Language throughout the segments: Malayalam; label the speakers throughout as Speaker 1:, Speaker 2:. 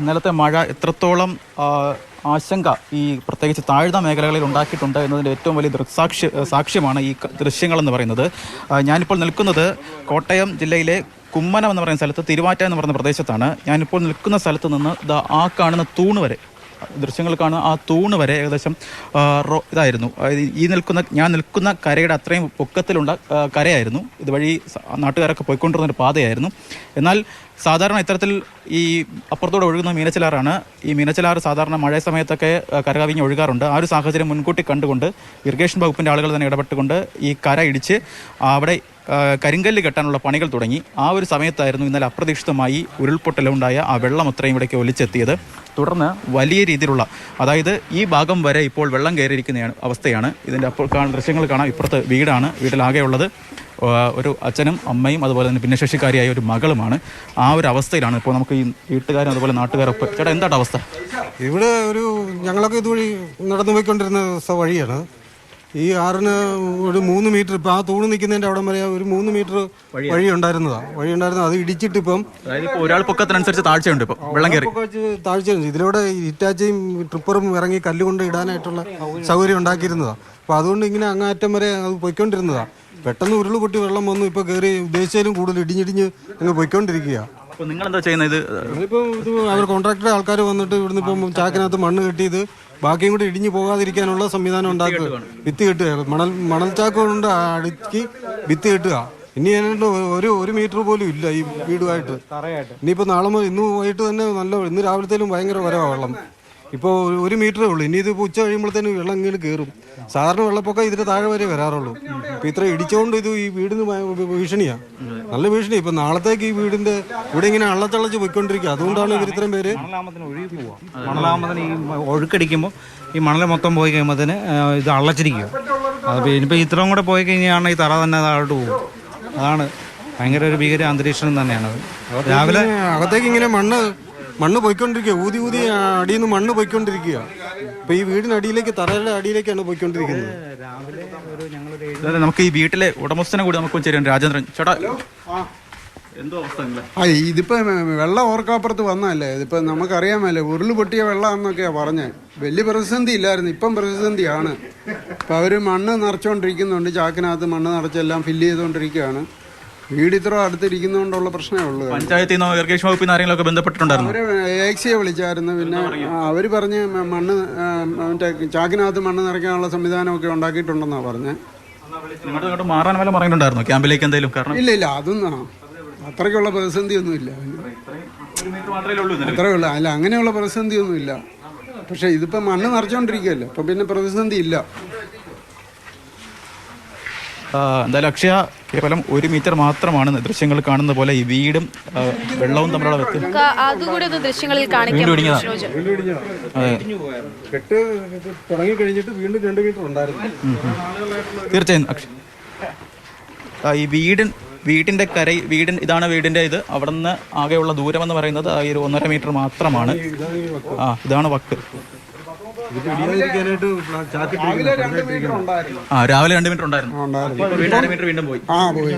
Speaker 1: ഇന്നലത്തെ മഴ എത്രത്തോളം ആശങ്ക ഈ പ്രത്യേകിച്ച് താഴ്ന്ന മേഖലകളിൽ ഉണ്ടാക്കിയിട്ടുണ്ട് എന്നതിന്റെ ഏറ്റവും വലിയ ദൃക്സാക്ഷി സാക്ഷ്യമാണ് ഈ ദൃശ്യങ്ങളെന്ന് പറയുന്നത്. ഞാനിപ്പോൾ നിൽക്കുന്നത് കോട്ടയം ജില്ലയിലെ കുമ്മനം എന്ന് പറയുന്ന സ്ഥലത്ത് തിരുവാറ്റ എന്ന് പറയുന്ന പ്രദേശത്താണ്. ഞാനിപ്പോൾ നിൽക്കുന്ന സ്ഥലത്ത് നിന്ന് ദ ആ കാണുന്ന തൂണ് വരെ ദൃശ്യങ്ങൾ കാണുന്ന ആ തൂണ് വരെ ഏകദേശം ഇതായിരുന്നു. ഈ നിൽക്കുന്ന ഞാൻ നിൽക്കുന്ന കരയുടെ അത്രയും പൊക്കത്തിലുള്ള കരയായിരുന്നു. ഇതുവഴി നാട്ടുകാരൊക്കെ പോയിക്കൊണ്ടിരുന്ന ഒരു പാതയായിരുന്നു. എന്നാൽ സാധാരണ ഇത്തരത്തിൽ ഈ അപ്പുറത്തൂടെ ഒഴുകുന്ന മീനച്ചിലാറാണ്. ഈ മീനച്ചിലാറ് സാധാരണ മഴ സമയത്തൊക്കെ കരകവിഞ്ഞ് ഒഴുകാറുണ്ട്. ആ ഒരു സാഹചര്യം മുൻകൂട്ടി കണ്ടുകൊണ്ട് ഇറിഗേഷൻ വകുപ്പിന്റെ ആളുകൾ തന്നെ ഇടപെട്ടുകൊണ്ട് ഈ കര ഇടിച്ച് അവിടെ കരിങ്കല്ല് കെട്ടാനുള്ള പണികൾ തുടങ്ങി. ആ ഒരു സമയത്തായിരുന്നു ഇന്നലെ അപ്രതീക്ഷിതമായി ഉരുൾപൊട്ടലുണ്ടായ ആ വെള്ളം അത്രയും ഇവിടേക്ക് ഒലിച്ചെത്തിയത്. തുടർന്ന് വലിയ രീതിയിലുള്ള അതായത് ഈ ഭാഗം വരെ ഇപ്പോൾ വെള്ളം കയറിയിരിക്കുന്ന അവസ്ഥയാണ്. ഇതിന്റെ അപ്പോൾ ദൃശ്യങ്ങൾ കാണാം. ഇപ്പുറത്ത് വീടാണ്. വീട്ടിലാകെയുള്ളത് ഉള്ളത് ഒരു അച്ഛനും അമ്മയും അതുപോലെ തന്നെ ഭിന്നശേഷിക്കാരിയായ ഒരു മകളുമാണ്. ആ ഒരു അവസ്ഥയിലാണ് ഇപ്പോൾ നമുക്ക് ഈ വീട്ടുകാരും അതുപോലെ നാട്ടുകാരൊക്കെ. ചേട്ടാ എന്താണ് അവസ്ഥ?
Speaker 2: ഇവിടെ ഒരു ഞങ്ങളൊക്കെ ഇതുവഴി നടന്നു പോയിക്കൊണ്ടിരുന്ന വഴിയാണ്. ഈ ആറിന് ഒരു മൂന്ന് മീറ്റർ ഇപ്പം ആ തൂണ് നിൽക്കുന്നതിന്റെ അവിടെ വരെ ഒരു മൂന്ന് മീറ്റർ വഴി ഉണ്ടായിരുന്നതാ. വഴി ഉണ്ടായിരുന്നത് അത് ഇടിച്ചിട്ട് ഇപ്പം
Speaker 1: ഒരാൾ പൊക്കത്തിനനുസരിച്ച് താഴ്ചയുണ്ട് ഇപ്പൊ. വെള്ളം കയറി.
Speaker 2: താഴ്ചയുണ്ട്. ഇതിലൂടെ ഇറ്റാച്ചയും ട്രിപ്പറും ഇറങ്ങി കല്ലുകൊണ്ട് ഇടാനായിട്ടുള്ള സൗകര്യം ഉണ്ടാക്കിയിരുന്നതാ. അപ്പോൾ അതുകൊണ്ട് ഇങ്ങനെ അങ്ങാറ്റം വരെ അത് പോയിക്കൊണ്ടിരുന്നതാ. പെട്ടെന്ന് ഉരുൾ പൊട്ടി വെള്ളം വന്നു ഇപ്പോൾ കയറി ഉദ്ദേശിച്ചാലും കൂടുതൽ ഇടിഞ്ഞിടിഞ്ഞ് അങ്ങ് പൊയ്ക്കൊണ്ടിരിക്കുക
Speaker 1: നിങ്ങൾ എന്താ ചെയ്യുന്നത്? ഇത്
Speaker 2: ഇത് അവർ കോൺട്രാക്ടർ ആൾക്കാർ വന്നിട്ട് ഇവിടുന്ന് ഇപ്പം ചാക്കിനകത്ത് മണ്ണ് കെട്ടിയത് ബാക്കിയും കൂടി ഇടിഞ്ഞു പോകാതിരിക്കാനുള്ള സംവിധാനം ഉണ്ടാക്കുക. വിത്ത് കെട്ടുക. മണൽ മണൽ ചാക്ക് കൊണ്ട് അടുക്കി വിത്ത് കെട്ടുക. ഇനി അതിനായിട്ട് ഒരു ഒരു മീറ്റർ പോലും ഇല്ല ഈ വീടുമായിട്ട്. ഇനിയിപ്പോൾ നാളെ ഇന്ന് പോയിട്ട് തന്നെ നല്ല ഇന്ന് രാവിലത്തേലും ഭയങ്കര വരവാ വെള്ളം. ഇപ്പോൾ ഒരു മീറ്ററേ ഉള്ളൂ. ഇനി ഇത് ഉച്ച കഴിയുമ്പോഴത്തേനും വെള്ളം ഇങ്ങനെ കയറും സാധാരണ വെള്ളപ്പൊക്കം ഇതിന് താഴെ വരെ വരാറുള്ളൂ. ഇപ്പം ഇത്ര ഇടിച്ചുകൊണ്ട് ഇത് ഈ വീടിന് ഭീഷണിയാണ് നല്ല ഭീഷണി ഇപ്പം നാളത്തേക്ക് ഈ വീടിന്റെ ഇവിടെ ഇങ്ങനെ അള്ളത്തള്ളച്ച് പോയിക്കൊണ്ടിരിക്കുക അതുകൊണ്ടാണ് ഇവർ ഇത്രയും പേര്
Speaker 3: മണലാമത്തിന് ഈ ഒഴുക്കടിക്കുമ്പോൾ ഈ മണൽ മൊത്തം പോയി കഴിയുമ്പോഴത്തേന് ഇത് അള്ളച്ചിരിക്കുക അപ്പോൾ ഇനിയിപ്പോൾ ഇത്രയും കൂടെ പോയി കഴിഞ്ഞാണ് ഈ തറ തന്നെ താഴോട്ട് പോകും. അതാണ് ഭയങ്കര ഒരു ഭീകര അന്തരീക്ഷം തന്നെയാണ് രാവിലെ
Speaker 2: അകത്തേക്ക് ഇങ്ങനെ മണ്ണ് മണ്ണ് പോയിക്കൊണ്ടിരിക്കുക. ഊതി ഊതി അടിയിൽ നിന്ന് മണ്ണ് പോയിക്കൊണ്ടിരിക്കുക. ഇപ്പൊ ഈ വീടിനടിയിലേക്ക് തറയുടെ അടിയിലേക്കാണ് പോയിക്കൊണ്ടിരിക്കുന്നത്.
Speaker 1: അതെ നമുക്ക് ഈ വീട്ടിലെ ഉടമസ്ഥനെ കൂടി നമുക്ക് ചേരാൻ രാജേന്ദ്രൻ ചേട്ടാ. എന്തോ അവസ്ഥ നിങ്ങളെ?
Speaker 4: ആ ഇതിപ്പോ വെള്ളം ഓർക്കാപ്പുറത്ത് വന്നല്ലേ ഇതിപ്പോ നമുക്കറിയാമല്ലേ ഉരുൾ പൊട്ടിയ വെള്ളമാണെന്നൊക്കെയാ പറഞ്ഞത് വലിയ പ്രതിസന്ധി ഇല്ലായിരുന്നു ഇപ്പം പ്രതിസന്ധിയാണ്. ഇപ്പൊ അവർ മണ്ണ് നിറച്ചുകൊണ്ടിരിക്കുന്നുണ്ട് ചാക്കിനകത്ത് മണ്ണ് നിറച്ചെല്ലാം ഫില്ല് ചെയ്തുകൊണ്ടിരിക്കുകയാണ് വീട് ഇത്ര അടുത്തിരിക്കുന്നതുകൊണ്ടുള്ള പ്രശ്നമേ ഉള്ളൂ.
Speaker 1: പഞ്ചായത്തിൽ നിന്നോ ഇറിഗേഷൻ വകുപ്പിൽ നിന്ന് ആരെങ്കിലും ഒക്കെ ബന്ധപ്പെട്ടിട്ടുണ്ടായിരുന്നു?
Speaker 4: അവർ എക്സിയെ വിളിച്ചായിരുന്നു. പിന്നെ ആ, അവർ പറഞ്ഞ് മ- മണ്ണ് ആ, മറ്റേ ചാക്കിനകത്ത് മണ്ണ് നിറയ്ക്കാനുള്ള സംവിധാനമൊക്കെ ഉണ്ടാക്കിയിട്ടുണ്ടെന്നാ പറഞ്ഞു.
Speaker 1: നിങ്ങളുടെ ഇങ്ങോട്ട് മാറാൻ വല്ല പറഞ്ഞിട്ടുണ്ടായിരുന്നു ക്യാമ്പിലേക്ക് എന്തെങ്കിലും കാരണം?
Speaker 4: ഇല്ല ഇല്ല അതൊന്നും അത്രയ്ക്കുള്ള പ്രതിസന്ധി ഒന്നും ഇല്ല
Speaker 1: മാത്രമേ ഉള്ളൂ ഇന്നലെ.
Speaker 4: അത്രേ ഉള്ളൂ. അല്ല അങ്ങനെയുള്ള പ്രതിസന്ധി ഒന്നും ഇല്ല. പക്ഷെ ഇതിപ്പോ മണ്ണ് നിറച്ചോണ്ടിരിക്കുകയല്ലേ? അപ്പൊ പിന്നെ പ്രതിസന്ധി ഇല്ല
Speaker 1: എന്തായാലും അക്ഷയ കേവലം ഒരു മീറ്റർ മാത്രമാണ് ദൃശ്യങ്ങൾ കാണുന്ന പോലെ ഈ വീടും വെള്ളവും തമ്മിലുള്ള
Speaker 2: വ്യക്തി
Speaker 1: തീർച്ചയായും ഈ വീടും വീടിന്റെ കര വീടിൻ ഇതാണ് വീടിന്റെ ഇത്. അവിടെ നിന്ന് ആകെയുള്ള ദൂരം എന്ന് പറയുന്നത് ആ ഈ ഒരു ഒന്നര മീറ്റർ മാത്രമാണ്. ആ ഇതാണ് വക്ക്. ആ രാവിലെ രണ്ട് മീറ്റർ ഉണ്ടായിരുന്നു. അര മീറ്റർ വീണ്ടും പോയി.
Speaker 4: ആ പോയി.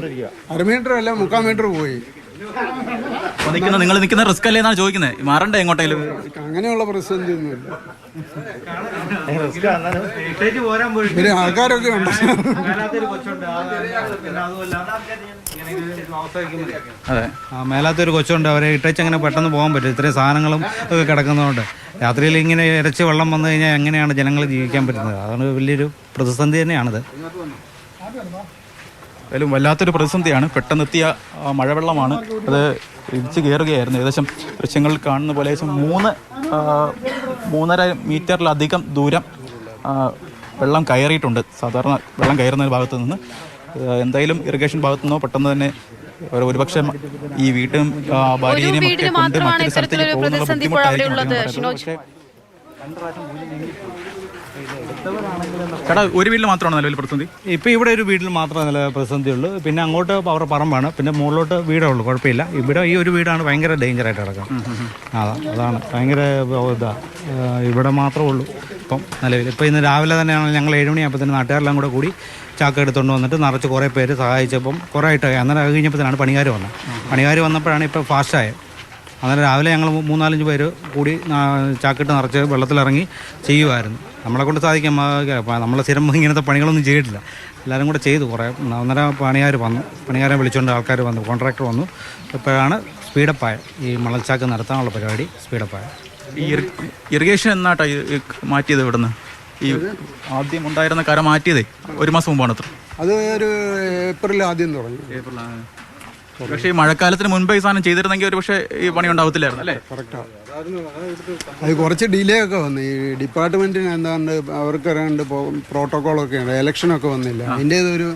Speaker 4: അര മീറ്റർ അല്ല മുക്കാൽ മീറ്റർ പോയി.
Speaker 1: നിൽക്കുന്ന നിങ്ങൾ നിൽക്കുന്ന റിസ്ക് അല്ലേ എന്നാണ് ചോദിക്കുന്നത്. മാറണ്ടേ എങ്ങോട്ടേലും?
Speaker 4: അങ്ങനെയുള്ള പ്രതിസന്ധി ഒന്നുമില്ല.
Speaker 3: ഇട്ടേച്ച് പോരാൻ പോയി
Speaker 4: പിന്നെ ആൾക്കാരൊക്കെ ഉണ്ട്.
Speaker 1: അതെ.
Speaker 3: ആ മേലാത്തൊരു കൊച്ചുണ്ട്. അവരെ ഇട്ടേച്ച് അങ്ങനെ പെട്ടെന്ന് പോകാൻ പറ്റും. ഇത്രയും സാധനങ്ങളും ഒക്കെ കിടക്കുന്നതുകൊണ്ട്. രാത്രിയിൽ ഇങ്ങനെ ഇരച്ച് വെള്ളം വന്നു കഴിഞ്ഞാൽ എങ്ങനെയാണ് ജനങ്ങൾ ജീവിക്കാൻ പറ്റുന്നത്? അതാണ് വലിയൊരു പ്രതിസന്ധി തന്നെയാണിത്.
Speaker 1: എന്തായാലും വല്ലാത്തൊരു പ്രതിസന്ധിയാണ്. പെട്ടെന്നെത്തിയ മഴവെള്ളമാണ്. അത് ഇടിച്ച് കയറുകയായിരുന്നു ഏകദേശം ദൃശ്യങ്ങളിൽ കാണുന്ന പോലെ ഏകദേശം മൂന്ന് മൂന്നര മീറ്ററിലധികം ദൂരം വെള്ളം കയറിയിട്ടുണ്ട്. സാധാരണ വെള്ളം കയറുന്ന ഭാഗത്തു നിന്ന്. എന്തായാലും ഇറിഗേഷൻ ഭാഗത്തു നിന്നോ പെട്ടെന്ന് തന്നെ ഒരു- ഒരുപക്ഷെ ഈ വീട്ടും ഭാര്യയും ഭാര്യയെയും ഒക്കെ കൊണ്ട് മറ്റൊരു സ്ഥലത്തേക്ക് പോകുന്നുള്ള ബുദ്ധിമുട്ടായിരിക്കും പക്ഷേ
Speaker 5: ഷിനോജ്.
Speaker 1: ചേട്ടാ ഒരു വീട്ടിൽ മാത്രമാണ് നിലവിൽ പ്രതിസന്ധി?
Speaker 3: ഇപ്പോൾ ഇവിടെ ഒരു വീട്ടിൽ മാത്രമേ നില പ്രതിസന്ധി ഉള്ളൂ പിന്നെ അങ്ങോട്ട് അവരുടെ പറമ്പാണ് പിന്നെ മുകളിലോട്ട് വീടേ ഉള്ളൂ. കുഴപ്പമില്ല. ഇവിടെ ഈ ഒരു വീടാണ് ഭയങ്കര ഡേഞ്ചറായിട്ട് കിടക്കുന്നത്. അതാ അതാണ്. ഭയങ്കര ഇതാ. ഇവിടെ മാത്രമേ ഉള്ളൂ ഇപ്പം നിലവിൽ. ഇപ്പം ഇന്ന് രാവിലെ തന്നെയാണ് ഞങ്ങൾ ഏഴ് തന്നെ നാട്ടുകാരെല്ലാം കൂടെ കൂടി ചാക്ക എടുത്തുകൊണ്ട് വന്നിട്ട് നിറച്ച് കുറേ പേര് സഹായിച്ചപ്പം കുറേ ആയിട്ട് അന്നേരം അത് കഴിഞ്ഞപ്പോഴത്തേനാണ് പണിക്കാർ വന്നത്. പണിക്കാർ വന്നപ്പോഴാണ് ഇപ്പോൾ ഫാസ്റ്റായത് അന്നേരം രാവിലെ ഞങ്ങൾ മൂന്നാലഞ്ച് പേര് കൂടി ചാക്കിട്ട് നിറച്ച് വെള്ളത്തിലിറങ്ങി ചെയ്യുമായിരുന്നു നമ്മളെ കൊണ്ട് സാധിക്കും. നമ്മൾ സ്ഥിരം ഇങ്ങനത്തെ പണികളൊന്നും ചെയ്തിട്ടില്ല. എല്ലാവരും കൂടെ ചെയ്തു കുറേ. അന്നേരം പണിയാർ വന്നു. പണിയാരെ വിളിച്ചുകൊണ്ട് ആൾക്കാർ വന്നു. കോൺട്രാക്ടർ വന്നു. ഇപ്പോഴാണ് സ്പീഡപ്പായ. ഈ മണൽച്ചാക്ക് നടത്താനുള്ള പരിപാടി സ്പീഡപ്പായ.
Speaker 1: ഈ ഇറി- ഇറിഗേഷൻ എന്നാട്ടാ മാറ്റിയത് ഇവിടുന്ന്? ഈ ആദ്യം ഉണ്ടായിരുന്ന കര മാറ്റിയതേ? ഒരു മാസം മുമ്പാണ് അത്ര.
Speaker 4: അത് ഒരു ഏപ്രിൽ ആദ്യം തുടങ്ങി.
Speaker 1: ഏപ്രിൽ പക്ഷേ ഈ മഴക്കാലത്തിന് മുൻപ് ഈ സാധനം ചെയ്തിരുന്നെങ്കിൽ ഒരു പക്ഷേ ഈ പണി ഉണ്ടാവത്തില്ലായിരുന്നു അല്ലേ?
Speaker 4: കറക്റ്റാണ് അത് കുറച്ച് ഡിലേ ഒക്കെ വന്നു. ഈ ഡിപ്പാർട്ട്മെന്റിന് എന്താണ്ട് അവർക്ക് രണ്ട് പ്രോട്ടോകോളൊക്കെ ഉണ്ട്. ഇലക്ഷനൊക്കെ വന്നില്ല. അതിന്റെ ഒരു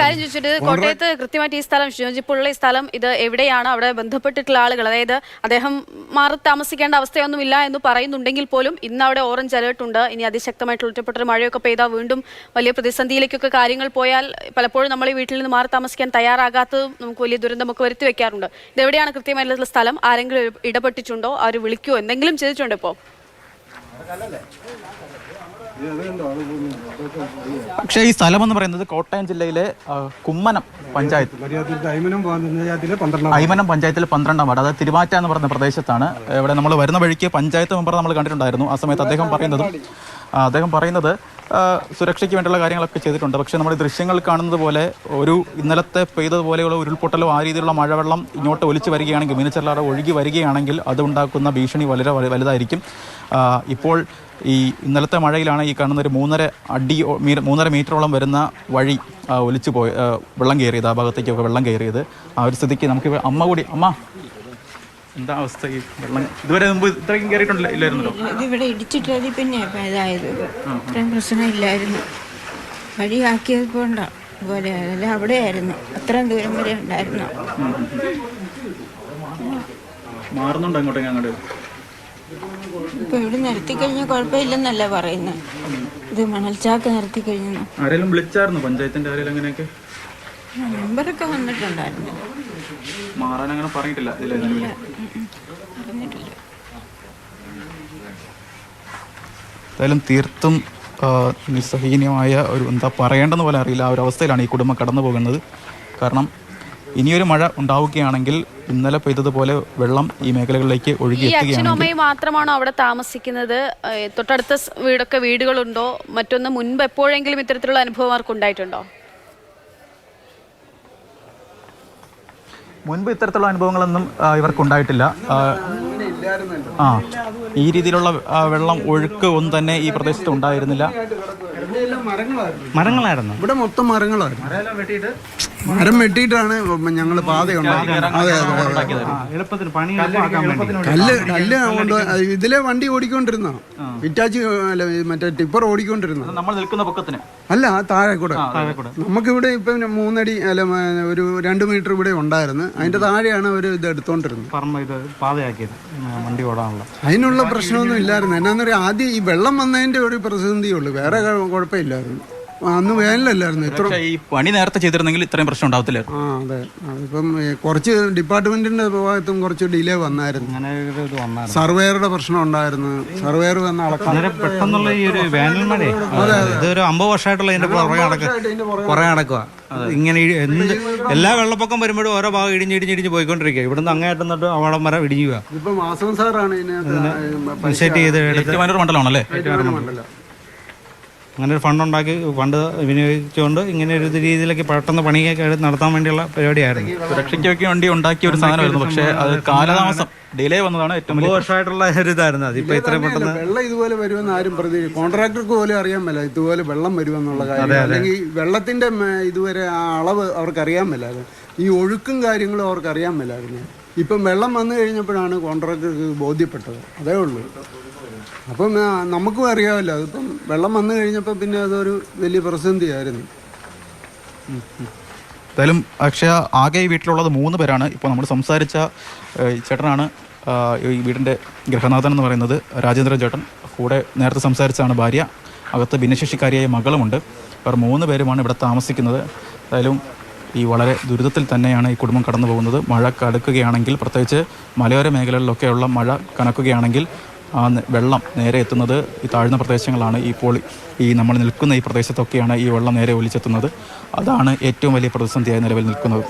Speaker 5: കാര്യം ചോദിച്ചിട്ട് കോട്ടയത്ത് കൃത്യമായിട്ട് ഈ സ്ഥലം ഷിനോജി പുള്ള ഈ സ്ഥലം ഇത് എവിടെയാണ്? അവിടെ ബന്ധപ്പെട്ടിട്ടുള്ള ആളുകൾ അതായത് അദ്ദേഹം മാറി താമസിക്കേണ്ട അവസ്ഥയൊന്നുമില്ല എന്ന് പറയുന്നുണ്ടെങ്കിൽ പോലും ഇന്ന് അവിടെ ഓറഞ്ച് അലേർട്ട് ഉണ്ട്. ഇനി അതിശക്തമായിട്ടുള്ള ഒറ്റപ്പെട്ടൊരു മഴയൊക്കെ പെയ്താൽ വീണ്ടും വലിയ പ്രതിസന്ധിയിലേക്കൊക്കെ കാര്യങ്ങൾ പോയാൽ പലപ്പോഴും നമ്മൾ ഈ വീട്ടിൽ നിന്ന് മാറി താമസിക്കാൻ തയ്യാറാകാത്തതും നമുക്ക് വലിയ ദുരന്തമൊക്കെ വരുത്തി വെക്കാറുണ്ട്. ഇത് എവിടെയാണ് കൃത്യമായിട്ടുള്ള സ്ഥലം? ആരെങ്കിലും ഇടപെട്ടിട്ടുണ്ടോ? ആര് വിളിക്കുമോ എന്തെങ്കിലും ചെയ്തിട്ടുണ്ടോ ഇപ്പോൾ
Speaker 1: പക്ഷേ ഈ സ്ഥലം എന്ന് പറയുന്നത് കോട്ടയം ജില്ലയിലെ കുമ്മനം പഞ്ചായത്ത്. ഐമനം പഞ്ചായത്തിലെ പന്ത്രണ്ടാം വാർഡ് അതായത് തിരുവാറ്റ എന്ന് പറയുന്ന പ്രദേശത്താണ്. ഇവിടെ നമ്മൾ വരുന്ന വഴിക്ക് പഞ്ചായത്ത് മെമ്പർ നമ്മൾ കണ്ടിട്ടുണ്ടായിരുന്നു ആ സമയത്ത് അദ്ദേഹം പറയുന്നതും അദ്ദേഹം പറയുന്നത് സുരക്ഷയ്ക്ക് വേണ്ടിയുള്ള കാര്യങ്ങളൊക്കെ ചെയ്തിട്ടുണ്ട്. പക്ഷേ നമ്മുടെ ദൃശ്യങ്ങൾ കാണുന്നത് പോലെ ഒരു ഇന്നലത്തെ പെയ്തതുപോലെയുള്ള ഉരുൾപൊട്ടലോ ആ രീതിയിലുള്ള മഴവെള്ളം ഇങ്ങോട്ട് ഒലിച്ച് വരികയാണെങ്കിൽ മീനച്ചെല്ലാടെ ഒഴുകി വരികയാണെങ്കിൽ അതുണ്ടാക്കുന്ന ഭീഷണി വളരെ വലുതായിരിക്കും. ഇപ്പോൾ ഈ ഇന്നലത്തെ മഴയിലാണ് ഈ കാണുന്ന ഒരു മൂന്നര അടി മൂന്നര മീറ്ററോളം വരുന്ന വഴി ഒലിച്ചു പോയി വെള്ളം കയറിയത് ആ ഭാഗത്തേക്കൊക്കെ വെള്ളം കയറിയത്. ആ ഒരു സ്ഥിതിക്ക് നമുക്ക് അമ്മ കൂടി അമ്മ! എന്താ അവസ്ഥ ഈ വെള്ളം? ഇതുവരെ മുമ്പ് ഇത്രയും കയറിയിട്ടില്ല ഇല്ലായിരുന്നല്ലോ?
Speaker 6: ഇതിവിടെ ഇടിച്ചിട്ടത് പിന്നെ ഇതായത്. ഇത്രയും പ്രശ്നമില്ലായിരുന്നു വഴിയാക്കിയത് പോണ്ട അതുപോലെ അവിടെ ആയിരുന്നു അത്രയും ദൂരം വരെ ഉണ്ടായിരുന്നു.
Speaker 1: മാറുന്നുണ്ടോ അങ്ങോട്ടേക്ക് അങ്ങോട്ട്?
Speaker 6: ഇപ്പൊ ഇവിടെ നിർത്തി കഴിഞ്ഞാൽ കുഴപ്പമില്ലെന്നല്ലേ പറയുന്നത് ഇത് മണൽച്ചാക്ക് നിർത്തി കഴിഞ്ഞു.
Speaker 1: ആരെങ്കിലും വിളിച്ചായിരുന്നു? പഞ്ചായത്തിന്റെ ആരെങ്കിലും അങ്ങനെയൊക്കെ?
Speaker 6: നമ്പറൊക്കെ വന്നിട്ടുണ്ടായിരുന്നു.
Speaker 1: മാറാൻ അങ്ങനെ പറഞ്ഞിട്ടില്ല ഇല്ല എന്തായാലും തീർത്തും നിസ്സഹീനമായ നിസ്സഹനീയമായ ഒരു എന്താ പറയേണ്ടെന്ന് പോലെ അറിയില്ല. ആ ഒരു അവസ്ഥയിലാണ് ഈ കുടുംബം കടന്നു പോകുന്നത്. കാരണം ഇനിയൊരു മഴ ഉണ്ടാവുകയാണെങ്കിൽ ഇന്നലെ പെയ്തതുപോലെ വെള്ളം ഈ മേഖലകളിലേക്ക് ഒഴുകി
Speaker 5: അച്ഛനമ്മയും അച്ഛനും അമ്മയും മാത്രമാണോ അവിടെ താമസിക്കുന്നത്? തൊട്ടടുത്ത വീടൊക്കെ വീടുകളുണ്ടോ? മറ്റൊന്ന് മുൻപ് എപ്പോഴെങ്കിലും ഇത്തരത്തിലുള്ള അനുഭവം അവർക്ക് ഉണ്ടായിട്ടുണ്ടോ?
Speaker 1: മുൻപ് ഇത്തരത്തിലുള്ള അനുഭവങ്ങളൊന്നും ഇവർക്ക് ഇവർക്കുണ്ടായിട്ടില്ല. ആ, ഈ രീതിയിലുള്ള വെള്ളം ഒഴുക്ക് ഒന്നും തന്നെ ഈ പ്രദേശത്ത് ഉണ്ടായിരുന്നില്ല.
Speaker 3: മരങ്ങളായിരുന്നു?
Speaker 4: ഇവിടെ മൊത്തം മരങ്ങളായിരുന്നു. മരം വെട്ടിയിട്ടാണ് ഞങ്ങൾ പാത
Speaker 3: എളുപ്പത്തിന് പണി
Speaker 4: കല്ല് കല്ല് കൊണ്ട് ഇതിലെ വണ്ടി ഓടിക്കൊണ്ടിരുന്ന. ഇറ്റാച്ചി അല്ല മറ്റേ ടിപ്പർ ഓടിക്കൊണ്ടിരുന്ന.
Speaker 1: നമ്മൾ നിൽക്കുന്ന പൊക്കത്തിന്.
Speaker 4: അല്ല താഴെ കൂടെ നമുക്കിവിടെ ഇപ്പം മൂന്നടി അല്ല ഒരു രണ്ട് മീറ്റർ ഇവിടെ ഉണ്ടായിരുന്നു. അതിന്റെ താഴെയാണ് അവർ ഇത് എടുത്തോണ്ടിരുന്നത്.
Speaker 3: പാതയാക്കിയത്. വണ്ടി ഓടാനുള്ള.
Speaker 4: അതിനുള്ള പ്രശ്നമൊന്നും ഇല്ലായിരുന്നു. എന്നാന്ന് പറയാ ആദ്യം ഈ വെള്ളം വന്നതിന്റെ ഒരു പ്രതിസന്ധിയുള്ളൂ വേറെ കുഴപ്പമില്ലായിരുന്നു. അന്ന് വേനലല്ലായിരുന്നു. ഇത്ര
Speaker 1: പക്ഷേ ഈ പണി നേരത്തെ ചെയ്തിരുന്നെങ്കിൽ ഇത്രയും പ്രശ്നം ഉണ്ടാവത്തില്ലായിരുന്നു.
Speaker 4: ആ അതെ. അതിപ്പം ഈ കുറച്ച് ഡിപ്പാർട്ട്മെന്റിന്റെ ഭാഗത്തും കുറച്ച് ഡിലേ വന്നായിരുന്നു.
Speaker 3: അങ്ങനെ ഒരു ഇത് വന്നായിരുന്നു.
Speaker 4: സർവേയറുടെ പ്രശ്നം ഉണ്ടായിരുന്നു. സർവേയർ വന്ന അളക്കാൻ
Speaker 3: പെട്ടെന്നുള്ള ഈ ഒരു വേനൽ മഴ ഇതൊരു അമ്പത് വർഷമായിട്ടുള്ള ഇതിന്റെ പുറകെ നടക്കുക പുറകെ നടക്കുക ഇങ്ങനെ എന്ത് എല്ലാ വെള്ളപ്പൊക്കം വരുമ്പോഴും ഓരോ ഭാഗം ഇടിഞ്ഞ് ഇടിഞ്ഞ് ഇടിഞ്ഞ് പോയിക്കൊണ്ടിരിക്കുക ഇവിടുന്ന് അങ്ങേറ്റം തൊട്ട് അവിടെ മര ഇടിഞ്ഞുക
Speaker 4: ഇപ്പൊ മാസം സാറാണ് ഇതിനകത്ത്
Speaker 3: സെറ്റ് ചെയ്ത് എടുത്ത്
Speaker 1: ഏറ്റുമാനൂർ മണ്ഡലമാണല്ലേ?
Speaker 4: മണ്ഡലം.
Speaker 3: അങ്ങനെ ഒരു ഫണ്ട് ഉണ്ടാക്കി ഫണ്ട് വിനിയോഗിച്ചുകൊണ്ട് ഇങ്ങനെ ഒരു രീതിയിലേക്ക് പെട്ടെന്ന് പണിയൊക്കെ നടത്താൻ വേണ്ടിയുള്ള പരിപാടിയായിരുന്നു.
Speaker 1: സുരക്ഷയ്ക്കൊക്കെ വേണ്ടി ഉണ്ടാക്കിയ ഒരു സാധനമായിരുന്നു. പക്ഷേ അത് കാലതാമസം ഡിലേ വന്നതാണ് ഏറ്റവും വലിയ
Speaker 3: വർഷമായിട്ടുള്ള ഒരു ഇതായിരുന്നു. അത് ഇപ്പൊ ഇത്രയും പെട്ടെന്ന്
Speaker 4: വെള്ളം ഇതുപോലെ വരുമെന്ന് ആരും പ്രതീക്ഷ കോൺട്രാക്ടർക്ക് പോലും അറിയാൻ മേല. ഇതുപോലെ വെള്ളം വരുമെന്നുള്ള കാര്യം. അല്ലെങ്കിൽ വെള്ളത്തിന്റെ ഇതുവരെ ആ അളവ് അവർക്ക് അറിയാൻ മേലായിരുന്നു ഈ ഒഴുക്കും കാര്യങ്ങളും അവർക്ക് അറിയാൻ മേലായിരുന്നു ഇപ്പം വെള്ളം വന്നു കഴിഞ്ഞപ്പോഴാണ് കോൺട്രാക്ടർക്ക് ബോധ്യപ്പെട്ടത്. അതേ ഉള്ളൂ. അപ്പം നമുക്കും അറിയാമല്ലോ. അതിപ്പം വെള്ളം വന്നു കഴിഞ്ഞപ്പോൾ പിന്നെ അതൊരു വലിയ പ്രതിസന്ധിയായിരുന്നു.
Speaker 1: എന്തായാലും അക്ഷയ ആകെ ഈ വീട്ടിലുള്ളത് മൂന്ന് പേരാണ്. ഇപ്പോൾ നമ്മൾ സംസാരിച്ച ചേട്ടനാണ് ഈ വീടിന്റെ ഗൃഹനാഥൻ എന്ന് പറയുന്നത് രാജേന്ദ്രൻ ചേട്ടൻ. കൂടെ നേരത്തെ സംസാരിച്ചാണ് ഭാര്യ. അകത്ത് ഭിന്നശേഷിക്കാരിയായ മകളുമുണ്ട്. അവർ മൂന്ന് പേരുമാണ് ഇവിടെ താമസിക്കുന്നത്. എന്തായാലും ഈ വളരെ ദുരിതത്തിൽ തന്നെയാണ് ഈ കുടുംബം കടന്നു പോകുന്നത് മഴ കടക്കുകയാണെങ്കിൽ പ്രത്യേകിച്ച് മലയോര മേഖലകളിലൊക്കെയുള്ള മഴ കനക്കുകയാണെങ്കിൽ ആ വെള്ളം നേരെ എത്തുന്നത് ഈ താഴ്ന്ന പ്രദേശങ്ങളാണ്. ഇപ്പോൾ ഈ നമ്മൾ നിൽക്കുന്ന ഈ പ്രദേശത്തൊക്കെയാണ് ഈ വെള്ളം നേരെ ഒലിച്ചെത്തുന്നത്. അതാണ് ഏറ്റവും വലിയ പ്രതിസന്ധിയായി നിലവിൽ നിൽക്കുന്നത്.